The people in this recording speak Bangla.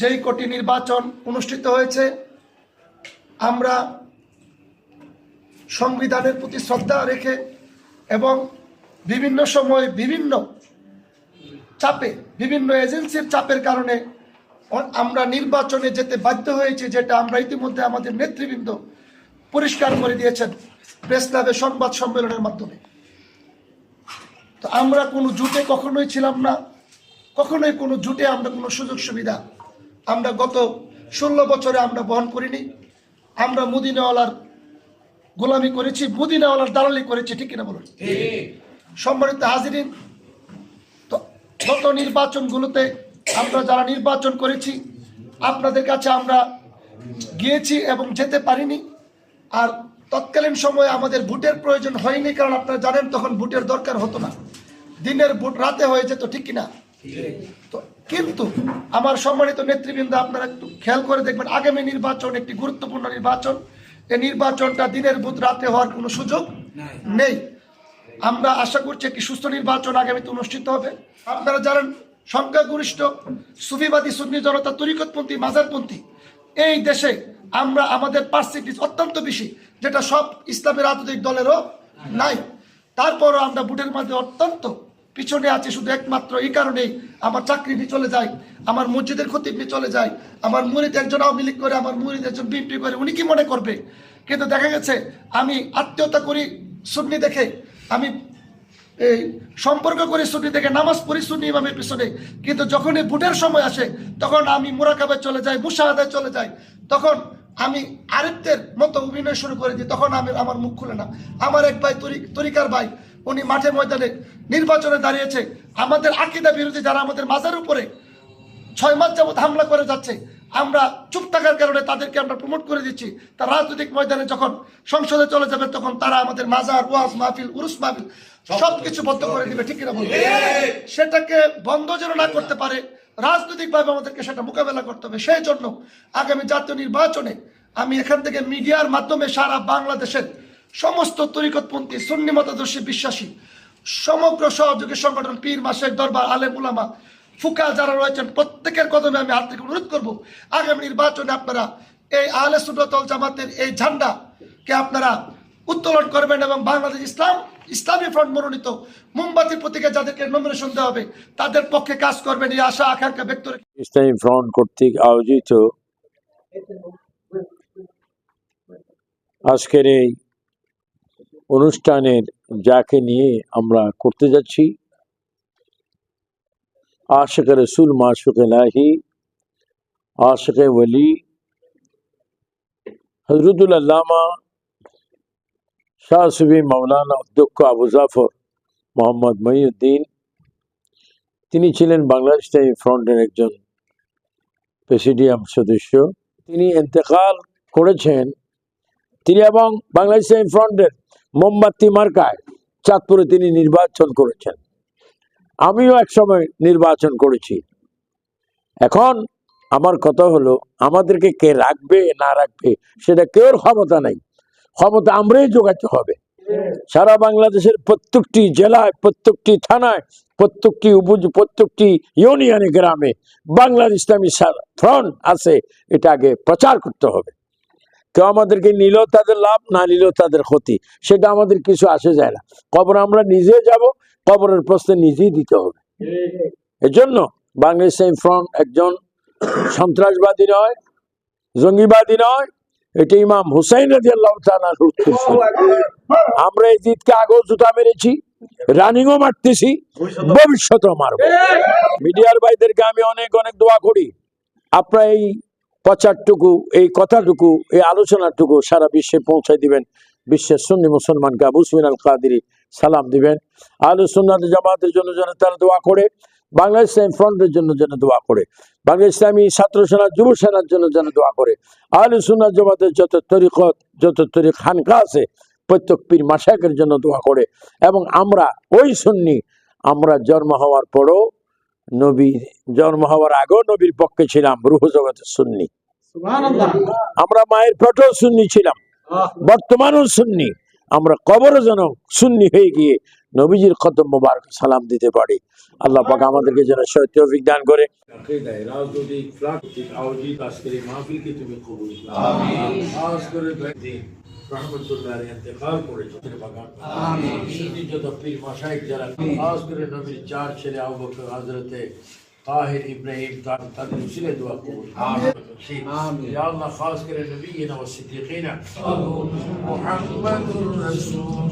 যেই কোটি নির্বাচন অনুষ্ঠিত হয়েছে, আমরা সংবিধানের প্রতি শ্রদ্ধা রেখে এবং বিভিন্ন সময় বিভিন্ন চাপে, বিভিন্ন এজেন্সির চাপের কারণে আমরা নির্বাচনে যেতে বাধ্য হয়েছি, যেটা আমরা ইতিমধ্যে আমাদের নেতৃবৃন্দ পরিষ্কার করে দিয়েছেন প্রেস ক্লাবে সংবাদ সম্মেলনের মাধ্যমে। তো আমরা কোনো জুটে কখনোই ছিলাম না, কখনোই কোনো জুটে আমরা কোনো সুযোগ সুবিধা আমরা গত ষোলো বছরে আমরা বহন করিনি। আমরা মুদিনাওয়ালার গোলামি করেছি মুদিনাওয়ালার দালালি করেছি ঠিক কিনা বলুন? সম্মানিত হাজিরিন তো গত নির্বাচনগুলোতে আমরা যারা নির্বাচন করেছি আপনাদের কাছে আমরা গিয়েছি এবং যেতে পারিনি। আর তৎকালীন সময়ে আমাদের ভোটের প্রয়োজন হয়নি কারণ আপনারা জানেন তখন ভোটের দরকার হতো না। দিনের ভোট রাতে হয়ে যেত ঠিক কিনা? তো কিন্তু আমার সম্মানিত নেতৃবৃন্দ আপনারা একটু খেয়াল করে দেখবেন আগামী নির্বাচন একটি গুরুত্বপূর্ণ নির্বাচন। এই নির্বাচনটা দিনের বুধ রাতে হওয়ার কোনো সুযোগ নেই। আমরা আশা করছি একটি সুস্থ নির্বাচন আগামীতে অনুষ্ঠিত হবে। আপনারা জানেন সংখ্যাগরিষ্ঠ সুফিবাদী সুন্নি জনতা তরিকতপন্থী মাজারপন্থী এই দেশে আমরা আমাদের পার্সেন্টেজ অত্যন্ত বেশি যেটা সব ইসলামের রাজনৈতিক দলেরও নাই। তারপরও আমরা বুটের মধ্যে অত্যন্ত পিছনে আছে শুধু একমাত্র এই কারণেই আমার চাকরি নিয়ে চলে যায়, আমার মসজিদের নিয়ে চলে যায়, আমার মুরিদ একজন আওয়ামী লীগ করে, আমার মুরিদ একজন বিএনপি করে, উনি কি মনে করবে? কিন্তু দেখা গেছে আমি আত্মীয়তা করি সুন্নি দেখে, আমি এই সম্পর্ক করে সুন্নি দেখে, নামাজ পড়ি সুন্নি ইমামের পিছনে, কিন্তু যখনই ভোটের সময় আসে, তখন আমি মোরাকাবায় চলে যাই, মুশাহাদায় চলে যাই, তখন আমি আরেকদের মতো অভিনয় শুরু করে দিই, তখন আমি, আমার মুখ খুলে না। আমার এক ভাই তরি- তরিকার ভাই উনি মাঠে ময়দানে নির্বাচনে দাঁড়িয়েছে। আমাদের আকিদা বিরোধী যারা আমাদের মাজার উপরে ছয় মাস যাবত হামলা করে যাচ্ছে, আমরা চুপ থাকার কারণে তাদেরকে আমরা প্রমোট করে দিচ্ছি। তার রাজনৈতিক ময়দানে যখন সংসদে চলে যাবে, তখন তারা আমাদের মাজার, ওয়াজ মাহফিল, উরুস মাহফিল সবকিছু বন্ধ করে দিবে, ঠিক কিনা বলবে সেটাকে বন্ধ যেন না করতে পারে, রাজনৈতিকভাবে আমাদেরকে সেটা মোকাবেলা করতে হবে। সেই জন্য আগামী জাতীয় নির্বাচনে আমি এখান থেকে মিডিয়ার মাধ্যমে সারা বাংলাদেশের সমস্ত তরিকতপন্থী সুন্নি মতাদর্শী বিশ্বাসী, সমগ্র সহযোগী সংগঠন পীর মাসের দরবার আলেম উলামা ফুকা যারা রয়েছেন, প্রত্যেকের কদমে আমি হাত থেকে অনুরোধ করব, আগামী নির্বাচনে আপনারা এই আহলে সুন্নতল জামাতের এই ঝান্ডাকে আপনারা উত্তোলন করবেন এবং বাংলাদেশ ইসলাম, ইসলামী ফ্রন্ট মনোনীত মোমবাতির প্রতীকে যাদেরকে নমিনেশন দেওয়া হবে, তাদের পক্ষে কাজ করবেন এই আশা, আকাঙ্ক্ষা ব্যক্ত রেখে। ইসলামী ফ্রন্ট কর্তৃক আয়োজিত আজকের এই অনুষ্ঠানের যাকে নিয়ে আমরা করতে যাচ্ছি। আশেক রসুল মাসুক এলাহি আশেক ওলি হজরতুল আল্লামা শাহ মৌলানা অধ্যক্ষ আবু জাফর মোহাম্মদ মহিউদ্দিন তিনি ছিলেন বাংলাদেশ ইসলামী ফ্রন্টের একজন প্রেসিডিয়াম সদস্য। তিনি ইন্তেকাল করেছেন। তিনি এবং বাংলাদেশ ইসলামী ফ্রন্টের মোমবাতি মার্কায় চাঁদপুরে তিনি নির্বাচন করেছেন। আমিও একসময় নির্বাচন করেছি। এখন আমার কথা হলো, আমাদেরকে কে রাখবে, না রাখবে, সেটা কেউর ক্ষমতা নাই। ক্ষমতা আমরাই যোগাতে হবে। সারা বাংলাদেশের প্রত্যেকটি জেলায়, প্রত্যেকটি থানায়, প্রত্যেকটি উপজ, প্রত্যেকটি ইউনিয়নে, গ্রামে বাংলার ইসলামী ফ্রন্ট আছে, এটা আগে প্রচার করতে হবে। কেউ আমাদেরকে নিলেও তাদের লাভ না নিলেও তাদের ক্ষতি। সেটা আমাদের কিছু আসে যায় না। কবর আমরা নিজে যাব কবরের প্রশ্নে নিজেই দিতে হবে। এজন্য বাংলা ইসলামী ফ্রন্ট একজন সন্ত্রাসবাদী নয় জঙ্গিবাদী নয় এটা ইমাম হুসাইন রাজি আল্লাহ আমরা এই জিতকে আগেও জুতা মেরেছি রানিংও মারতেছি ভবিষ্যতেও মারবো। মিডিয়ার ভাইদেরকে আমি অনেক অনেক দোয়া করি। আপনারা এই প্রচারটুকু এই কথাটুকু, এই আলোচনাটুকু সারা বিশ্বে পৌঁছায় দিবেন। বিশ্বের সুন্নি মুসলমানকে আবু সুমিন আল কাদিরি সালাম দিবেন। আলু সুন্নাত জামাতের জন্য যেন তারা দোয়া করে বাংলা ইসলামী ফ্রন্টের জন্য যেন দোয়া করে বাংলা ইসলামী ছাত্র সেনা যুব সেনার জন্য যেন দোয়া করে। আলু সুন্নাত জামাতের যত তরিকত, যত তরিক খানকা আছে, প্রত্যেক পীর মাসাকের জন্য দোয়া করে। এবং আমরা, ওই সুন্নি, আমরা জন্ম হওয়ার পরও নবী জন্ম হওয়ার আগেও নবীর পক্ষে ছিলাম রুহ জগতের সুন্নি। আমরা মায়ের পেটেও সুন্নি ছিলাম বর্তমানেও সুন্নি। আমরা কবরও যেন সুন্নি হয়ে গিয়ে নবীজির খতম মোবারক সালাম দিতে পারি। আল্লাহ পাক আমাদেরকে যেন সে তৌফিক দান করে। রাজনৈতিক আয়োজিত আজকের এই মাহফিলকে তুমি কবুল করো। খাস করে দিন রহমতুল্লাহ ইন্তেকাল করেছেন। বাগান আমিন যত পীর মাশাইখ যারা খাস করে নবীর চার ছেলে আবু বকর হযরতে তাহির ইব্রাহিম তার তাদের উসিলে দোয়া কবুল। খাস করে নবীনা মুহাম্মাদুর রাসূল